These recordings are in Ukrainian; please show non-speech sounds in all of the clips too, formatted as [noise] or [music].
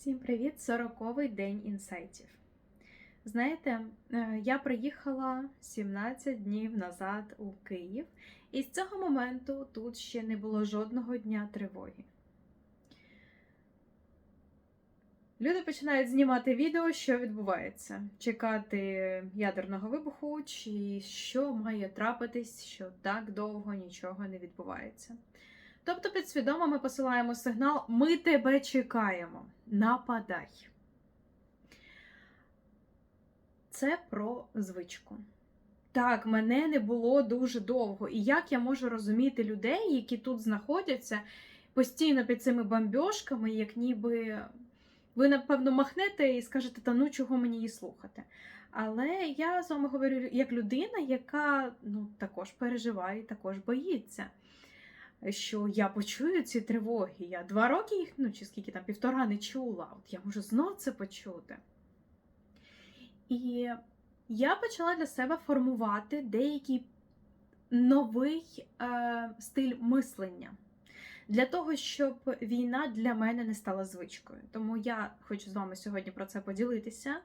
Всім привіт! 40-й день інсайтів. Знаєте, е, я приїхала 17 днів назад у Київ, і з цього моменту тут ще не було жодного дня тривоги. Люди починають знімати відео, що відбувається, чекати ядерного вибуху, чи що має трапитись, що так довго нічого не відбувається. Тобто, підсвідомо ми посилаємо сигнал: ми тебе чекаємо, нападай. Це про звичку. Так, мене не було дуже довго. І як я можу розуміти людей, які тут знаходяться постійно під цими бомбьошками, як ніби ви, напевно, махнете і скажете, та ну чого мені її слухати. Але я з вами говорю як людина, яка ну, також переживає, також боїться що я почую ці тривоги. Я два роки їх, ну чи скільки там, півтора не чула. От я можу знов це почути. І я почала для себе формувати деякий новий е, стиль мислення. Для того, щоб війна для мене не стала звичкою. Тому я хочу з вами сьогодні про це поділитися.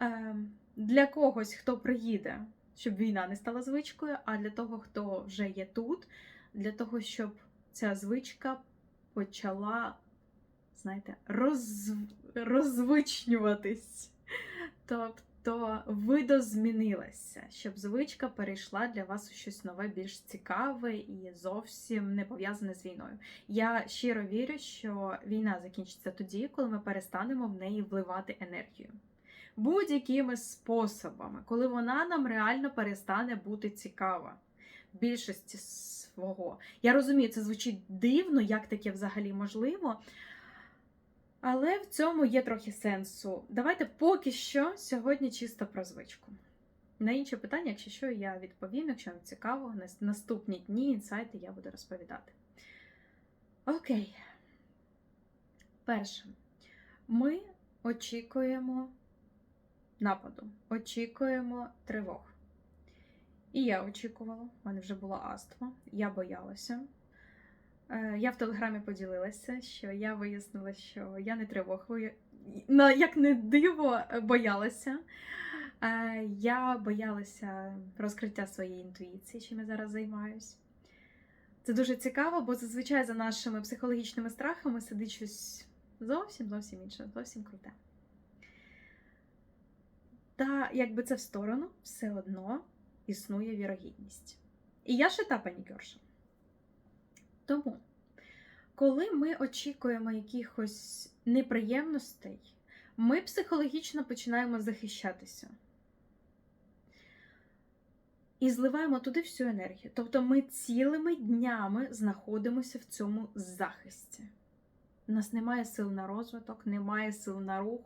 Е, Для когось, хто приїде, щоб війна не стала звичкою, а для того, хто вже є тут, для того, щоб ця звичка почала, знаєте, роз... розвичнюватись. Тобто видозмінилася, щоб звичка перейшла для вас у щось нове, більш цікаве і зовсім не пов'язане з війною. Я щиро вірю, що війна закінчиться тоді, коли ми перестанемо в неї вливати енергію. Будь-якими способами, коли вона нам реально перестане бути цікава більшості свого. Я розумію, це звучить дивно, як таке взагалі можливо. Але в цьому є трохи сенсу. Давайте поки що сьогодні чисто про звичку. На інші питання, якщо що, я відповім, якщо вам цікаво, на наступні дні інсайти я буду розповідати. Окей. Перше, ми очікуємо нападу, очікуємо тривог. І я очікувала, в мене вже була астма, я боялася. Е, Я в телеграмі поділилася, що я вияснила, що я не тривогою, як не диво, боялася. Е, Я боялася розкриття своєї інтуїції, чим я зараз займаюсь. Це дуже цікаво, бо зазвичай за нашими психологічними страхами сидить щось зовсім зовсім інше, зовсім круте. Та якби це в сторону, все одно існує вірогідність. І я ще та панікерша. Тому, коли ми очікуємо якихось неприємностей, ми психологічно починаємо захищатися. І зливаємо туди всю енергію. Тобто ми цілими днями знаходимося в цьому захисті. У нас немає сил на розвиток, немає сил на рух.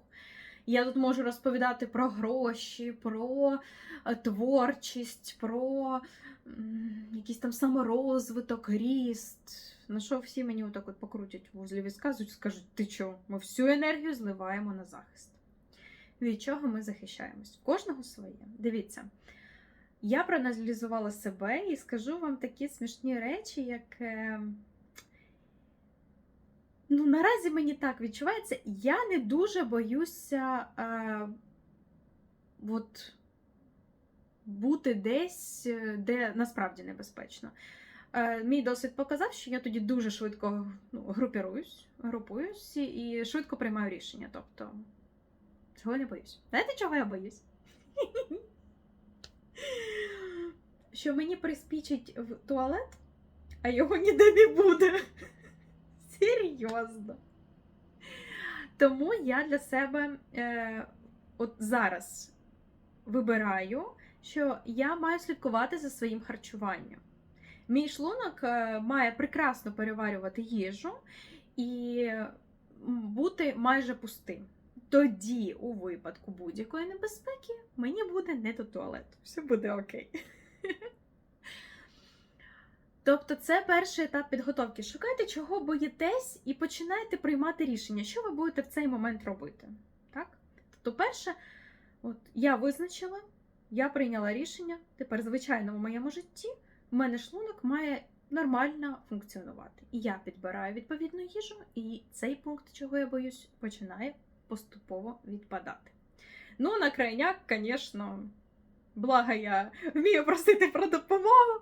Я тут можу розповідати про гроші, про е, творчість, про якийсь там саморозвиток, ріст. На що всі мені отак от покрутять вузлі візка, скажуть, ти чого? Ми всю енергію зливаємо на захист. Від чого ми захищаємось? Кожного своє. Дивіться, я проаналізувала себе і скажу вам такі смішні речі, як. Ну, наразі мені так відчувається, я не дуже боюся е, от, бути десь, е, де насправді небезпечно. Е, Мій досвід показав, що я тоді дуже швидко ну, групіруюсь, групуюсь і швидко приймаю рішення. Тобто, цього не боюсь. Знаєте, чого я боюсь? [laughs] Що мені приспічить в туалет, а його ніде не буде. Серйозно. Тому я для себе е, от зараз вибираю, що я маю слідкувати за своїм харчуванням. Мій шлунок е, має прекрасно переварювати їжу і бути майже пустим. Тоді, у випадку будь-якої небезпеки, мені буде не до туалету. Все буде окей. Тобто, це перший етап підготовки. Шукайте, чого боїтесь, і починайте приймати рішення, що ви будете в цей момент робити. Так? Тобто, перше, от я визначила, я прийняла рішення. Тепер, звичайно, в моєму житті в мене шлунок має нормально функціонувати. І я підбираю відповідну їжу, і цей пункт, чого я боюсь, починає поступово відпадати. Ну, на крайняк, звісно, благо я вмію просити про допомогу,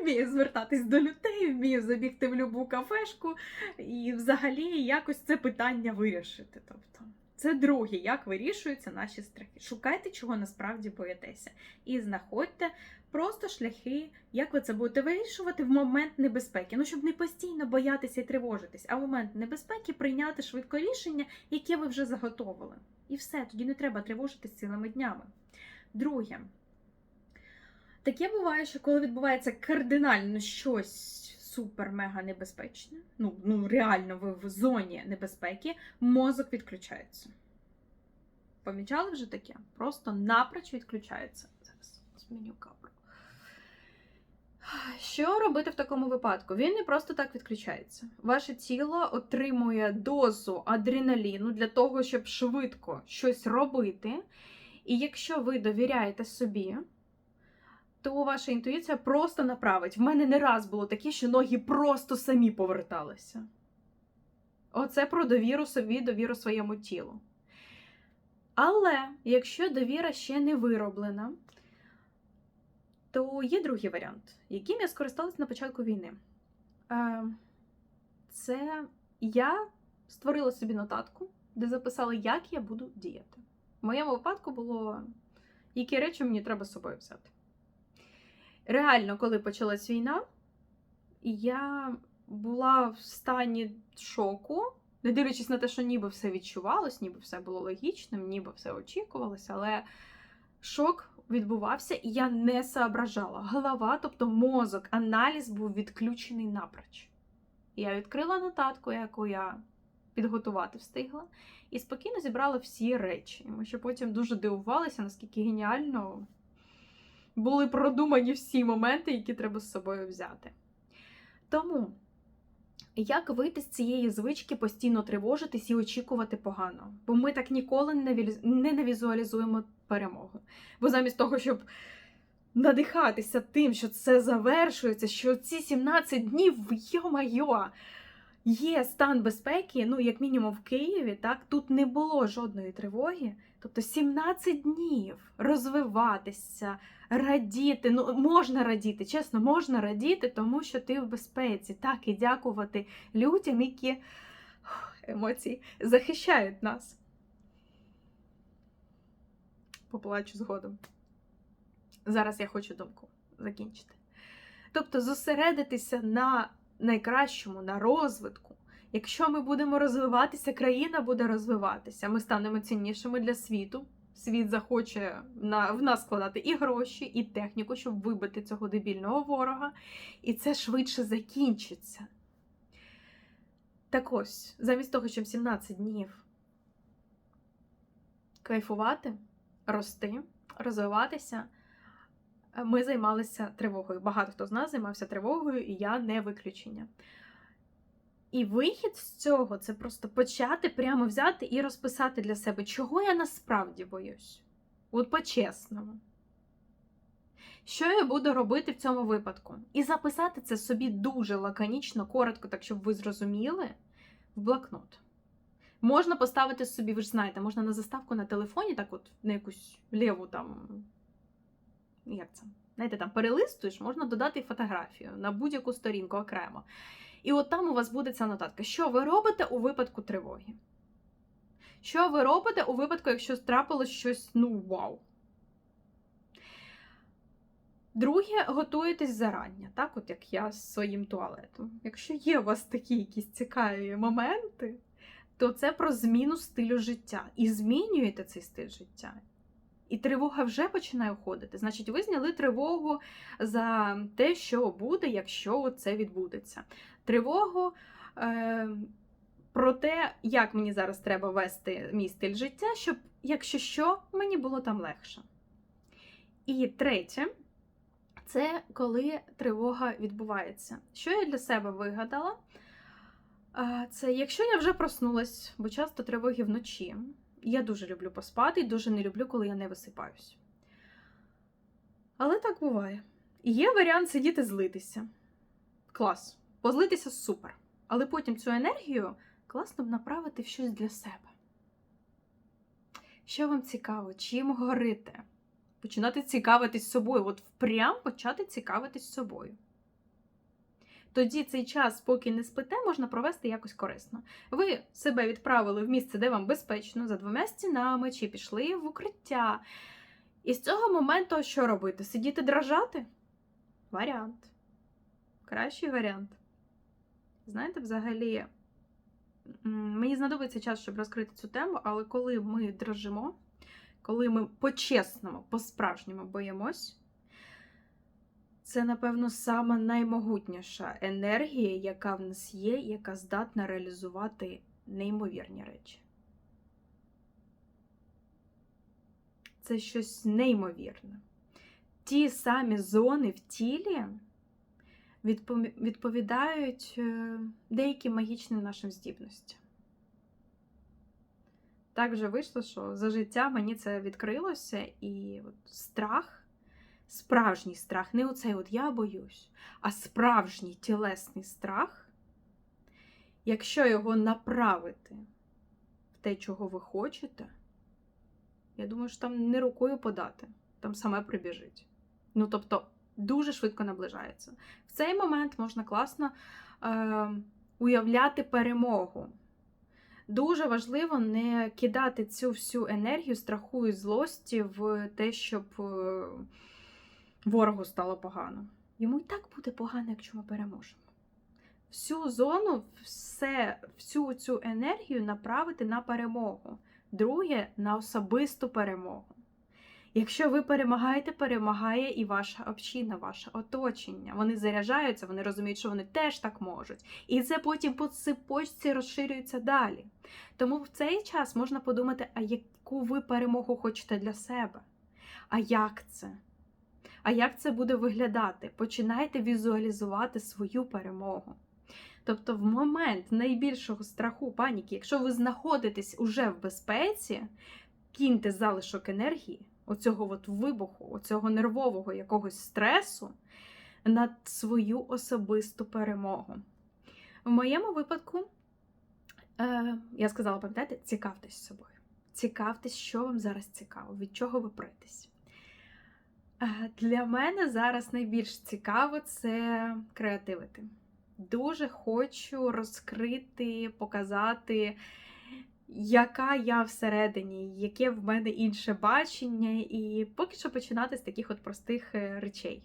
вмію звертатись до людей, вмію забігти в любу кафешку і взагалі якось це питання вирішити. Тобто, це друге, як вирішуються наші страхи. Шукайте, чого насправді боїтеся, і знаходьте просто шляхи, як ви це будете вирішувати в момент небезпеки. Ну, щоб не постійно боятися і тривожитись, а в момент небезпеки прийняти швидко рішення, яке ви вже заготовили. І все, тоді не треба тривожитись цілими днями. Друге, таке буває, що коли відбувається кардинально щось супер-мега небезпечне, ну, ну реально ви в зоні небезпеки, мозок відключається. Помічали вже таке? Просто напроч відключається. Зараз зміню камеру. Що робити в такому випадку? Він не просто так відключається. Ваше тіло отримує дозу адреналіну для того, щоб швидко щось робити. І якщо ви довіряєте собі, то ваша інтуїція просто направить. В мене не раз було таке, що ноги просто самі поверталися. Оце про довіру собі, довіру своєму тілу. Але якщо довіра ще не вироблена, то є другий варіант, яким я скористалась на початку війни. Е, Це я створила собі нотатку, де записала, як я буду діяти. В моєму випадку було, які речі мені треба з собою взяти. Реально, коли почалась війна, я була в стані шоку, не дивлячись на те, що ніби все відчувалось, ніби все було логічним, ніби все очікувалося, але шок відбувався, і я не соображала. Голова, тобто мозок, аналіз був відключений напроч. Я відкрила нотатку, яку я підготувати встигла, і спокійно зібрала всі речі. Ми ще потім дуже дивувалися, наскільки геніально були продумані всі моменти, які треба з собою взяти. Тому, як вийти з цієї звички постійно тривожитись і очікувати погано? Бо ми так ніколи не навізуалізуємо перемогу. Бо замість того, щоб надихатися тим, що це завершується, що ці 17 днів, йо-майо, є стан безпеки, ну, як мінімум в Києві, так, тут не було жодної тривоги. Тобто 17 днів розвиватися, радіти. Ну, можна радіти, чесно, можна радіти, тому що ти в безпеці. Так, і дякувати людям, які [sighs] емоції захищають нас. Поплачу згодом. Зараз я хочу думку закінчити. Тобто, зосередитися на найкращому, на розвитку. Якщо ми будемо розвиватися, країна буде розвиватися. Ми станемо ціннішими для світу. Світ захоче на, в нас складати і гроші, і техніку, щоб вибити цього дебільного ворога. І це швидше закінчиться. Так ось, замість того, щоб 17 днів кайфувати, рости, розвиватися, ми займалися тривогою. Багато хто з нас займався тривогою, і я не виключення. І вихід з цього це просто почати прямо взяти і розписати для себе, чого я насправді боюсь. От по-чесному. Що я буду робити в цьому випадку? І записати це собі дуже лаконічно, коротко, так щоб ви зрозуміли, в блокнот. Можна поставити собі, ви ж знаєте, можна на заставку на телефоні, так от на якусь ліву там. Як це? Знаєте, там перелистуєш, можна додати фотографію на будь-яку сторінку окремо. І от там у вас буде ця нотатка. Що ви робите у випадку тривоги? Що ви робите у випадку, якщо трапилось щось, ну, вау? Друге, готуєтесь зарання, так, от як я з своїм туалетом. Якщо є у вас такі якісь цікаві моменти, то це про зміну стилю життя. І змінюєте цей стиль життя. І тривога вже починає уходити. Значить, ви зняли тривогу за те, що буде, якщо це відбудеться. Тривогу е, про те, як мені зараз треба вести мій стиль життя, щоб, якщо що, мені було там легше. І третє, це коли тривога відбувається. Що я для себе вигадала? Це якщо я вже проснулась, бо часто тривоги вночі. Я дуже люблю поспати і дуже не люблю, коли я не висипаюсь. Але так буває. Є варіант сидіти злитися. клас. Позлитися супер. Але потім цю енергію класно б направити в щось для себе. Що вам цікаво, чим горите? Починати цікавитись собою, от впрям почати цікавитись собою. Тоді цей час, поки не спите, можна провести якось корисно. Ви себе відправили в місце, де вам безпечно, за двома стінами, чи пішли в укриття. І з цього моменту що робити? Сидіти дрожати? Варіант. Кращий варіант. Знаєте, взагалі, мені знадобиться час, щоб розкрити цю тему, але коли ми дрожимо, коли ми по-чесному, по-справжньому боїмось, це, напевно, сама наймогутніша енергія, яка в нас є, яка здатна реалізувати неймовірні речі. Це щось неймовірне. Ті самі зони в тілі відповідають е, деяким магічним нашим здібностям. Так вже вийшло, що за життя мені це відкрилося, і от страх, справжній страх, не оцей от я боюсь, а справжній тілесний страх, якщо його направити в те, чого ви хочете, я думаю, що там не рукою подати, там саме прибіжить. Ну, тобто, дуже швидко наближається. В цей момент можна класно е, уявляти перемогу. Дуже важливо не кидати цю всю енергію страху і злості в те, щоб е, ворогу стало погано. Йому і так буде погано, якщо ми переможемо. Всю зону, все, всю цю енергію направити на перемогу. Друге на особисту перемогу. Якщо ви перемагаєте, перемагає і ваша община, ваше оточення. Вони заряджаються, вони розуміють, що вони теж так можуть. І це потім по цепочці розширюється далі. Тому в цей час можна подумати, а яку ви перемогу хочете для себе? А як це? А як це буде виглядати? Починайте візуалізувати свою перемогу. Тобто, в момент найбільшого страху, паніки, якщо ви знаходитесь уже в безпеці, кіньте залишок енергії оцього от вибуху, оцього нервового якогось стресу над свою особисту перемогу. В моєму випадку, е, я сказала, пам'ятаєте, цікавтесь собою. Цікавтесь, що вам зараз цікаво, від чого ви притесь. Е, для мене зараз найбільш цікаво це креативити. Дуже хочу розкрити, показати яка я всередині, яке в мене інше бачення, і поки що починати з таких от простих е, речей,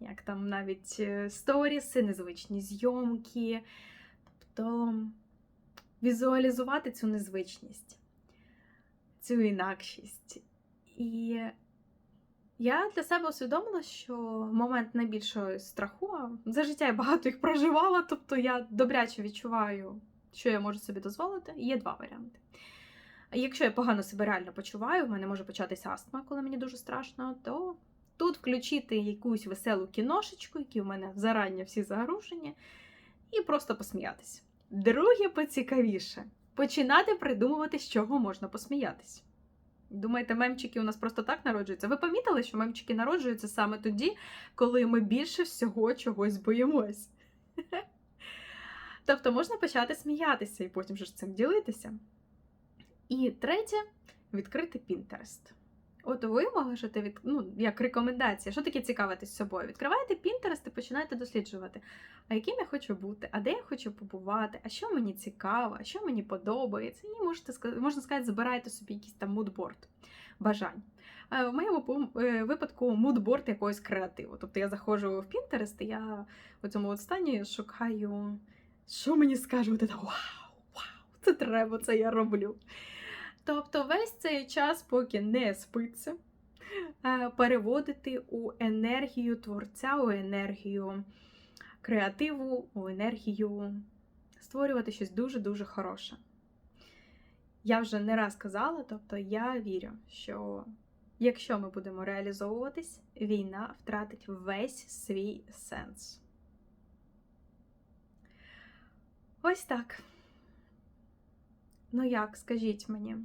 як там навіть е, сторіси, незвичні зйомки, тобто візуалізувати цю незвичність, цю інакшість. І я для себе усвідомила, що момент найбільшого страху за життя я багато їх проживала, тобто я добряче відчуваю що я можу собі дозволити, є два варіанти. Якщо я погано себе реально почуваю, в мене може початися астма, коли мені дуже страшно, то тут включити якусь веселу кіношечку, які в мене зарані всі загружені, і просто посміятися. Друге, поцікавіше починати придумувати, з чого можна посміятись. Думаєте, мемчики у нас просто так народжуються? Ви помітили, що мемчики народжуються саме тоді, коли ми більше всього чогось боїмось? Тобто можна почати сміятися і потім ж цим ділитися. І третє відкрити Pinterest. От ви можете від, ну, як рекомендація, що таке цікавитись собою? Відкриваєте Pinterest і починаєте досліджувати, а яким я хочу бути, а де я хочу побувати, а що мені цікаво, а що мені подобається. І можете можна сказати, збирайте собі якийсь там мудборд бажань. В моєму е, випадку мудборд якогось креативу. Тобто я заходжу в Pinterest, і я у цьому стані шукаю. Що мені скажуть? Вау, вау, це треба, це я роблю. Тобто, весь цей час, поки не спиться, е, переводити у енергію творця, у енергію креативу, у енергію створювати щось дуже-дуже хороше. Я вже не раз казала, тобто я вірю, що якщо ми будемо реалізовуватись, війна втратить весь свій сенс. Ось так. Ну як, скажіть мені,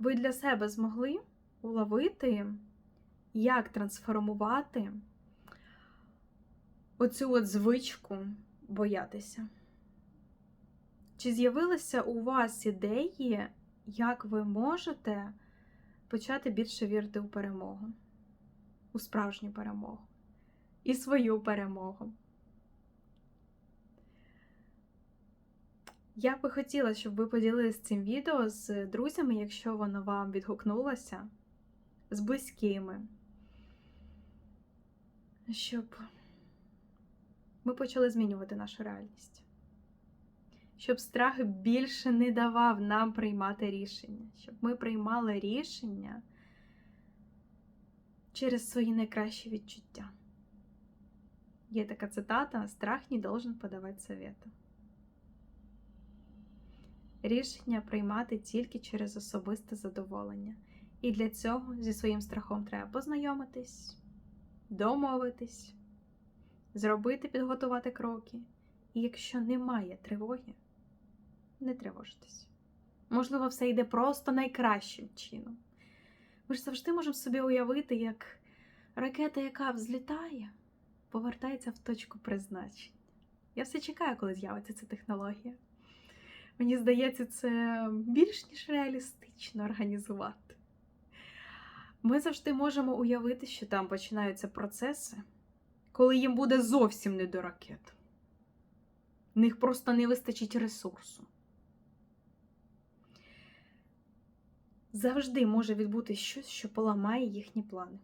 ви для себе змогли уловити, як трансформувати оцю от звичку боятися? Чи з'явилися у вас ідеї, як ви можете почати більше вірити у перемогу, у справжню перемогу і свою перемогу? Я би хотіла, щоб ви поділилися цим відео з друзями, якщо воно вам відгукнулося, з близькими, щоб ми почали змінювати нашу реальність. Щоб страх більше не давав нам приймати рішення, щоб ми приймали рішення через свої найкращі відчуття. Є така цитата: страх не должен подавати совети. Рішення приймати тільки через особисте задоволення. І для цього зі своїм страхом треба познайомитись, домовитись, зробити, підготувати кроки. І якщо немає тривоги, не тривожитись. Можливо, все йде просто найкращим чином. Ми ж завжди можемо собі уявити, як ракета, яка взлітає, повертається в точку призначення. Я все чекаю, коли з'явиться ця технологія. Мені здається, це більш ніж реалістично організувати. Ми завжди можемо уявити, що там починаються процеси, коли їм буде зовсім не до ракет. В них просто не вистачить ресурсу. Завжди може відбути щось, що поламає їхні плани.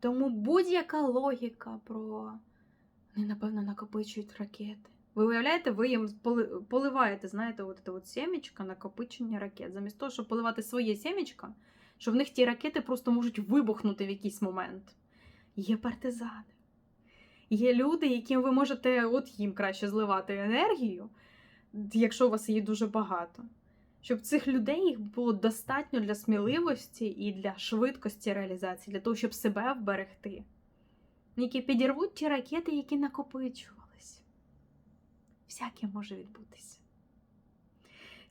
Тому будь-яка логіка про вони, напевно, накопичують ракети. Ви уявляєте, ви їм поливаєте, знаєте, от це от сімечко накопичення ракет. Замість того, щоб поливати своє сімечко, що в них ті ракети просто можуть вибухнути в якийсь момент. Є партизани. Є люди, яким ви можете от їм краще зливати енергію, якщо у вас її дуже багато. Щоб цих людей їх було достатньо для сміливості і для швидкості реалізації, для того, щоб себе вберегти. Які підірвуть ті ракети, які накопичувались. Всяке може відбутися.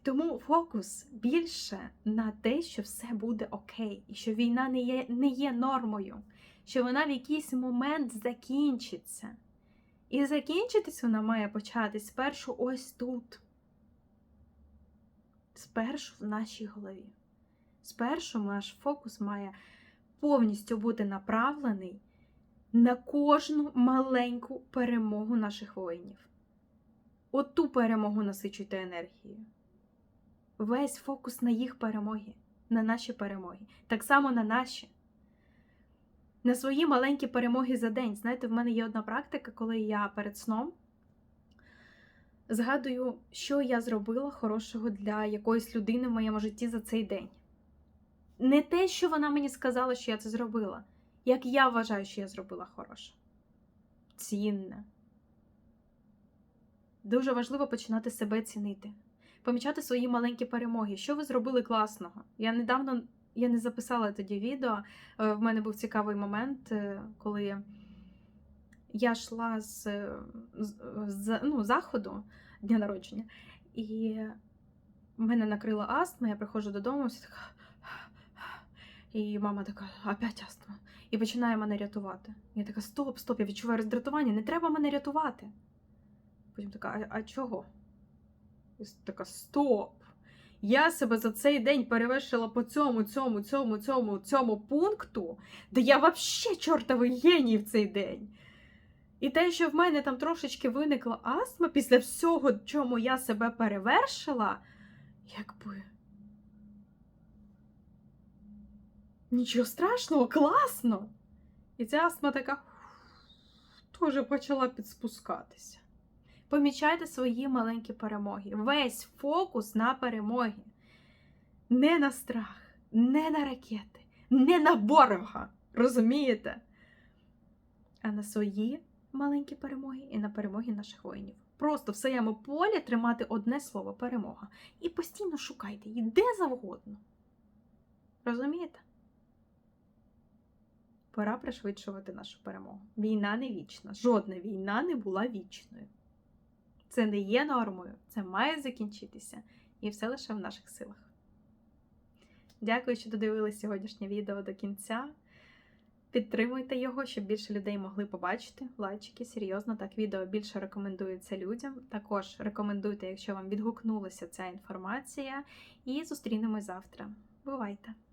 Тому фокус більше на те, що все буде окей, і що війна не є, не є нормою, що вона в якийсь момент закінчиться. І закінчитись вона має початись спершу ось тут. Спершу в нашій голові. Спершу наш фокус має повністю бути направлений на кожну маленьку перемогу наших воїнів. От ту перемогу насичуйте енергією. Весь фокус на їх перемоги, на наші перемоги. Так само на наші. На свої маленькі перемоги за день. Знаєте, в мене є одна практика, коли я перед сном згадую, що я зробила хорошого для якоїсь людини в моєму житті за цей день. Не те, що вона мені сказала, що я це зробила, як я вважаю, що я зробила хороше. Цінне. Дуже важливо починати себе цінити, помічати свої маленькі перемоги. Що ви зробили класного? Я недавно я не записала тоді відео. Е, в мене був цікавий момент, е, коли я йшла з, з, ну, заходу дня народження, і мене накрила астма, я приходжу додому, вся така. І мама така, опять астма. І починає мене рятувати. Я така, стоп, стоп, я відчуваю роздратування, не треба мене рятувати. Потім така, а, а чого? Така, стоп. Я себе за цей день перевершила по цьому, цьому, цьому, цьому, цьому пункту, де я взагалі чортовий геній в цей день. І те, що в мене там трошечки виникла астма після всього, чому я себе перевершила, якби. Нічого страшного, класно. І ця астма така теж почала підспускатися. Помічайте свої маленькі перемоги. Весь фокус на перемоги. Не на страх, не на ракети, не на ворога. Розумієте? А на свої маленькі перемоги і на перемоги наших воїнів. Просто в своєму полі тримати одне слово перемога. І постійно шукайте її де завгодно. Розумієте? Пора пришвидшувати нашу перемогу. Війна не вічна. Жодна війна не була вічною. Це не є нормою, це має закінчитися. І все лише в наших силах. Дякую, що додивились сьогоднішнє відео до кінця. Підтримуйте його, щоб більше людей могли побачити. Лайчики, серйозно, так відео більше рекомендується людям. Також рекомендуйте, якщо вам відгукнулася ця інформація. І зустрінемось завтра. Бувайте!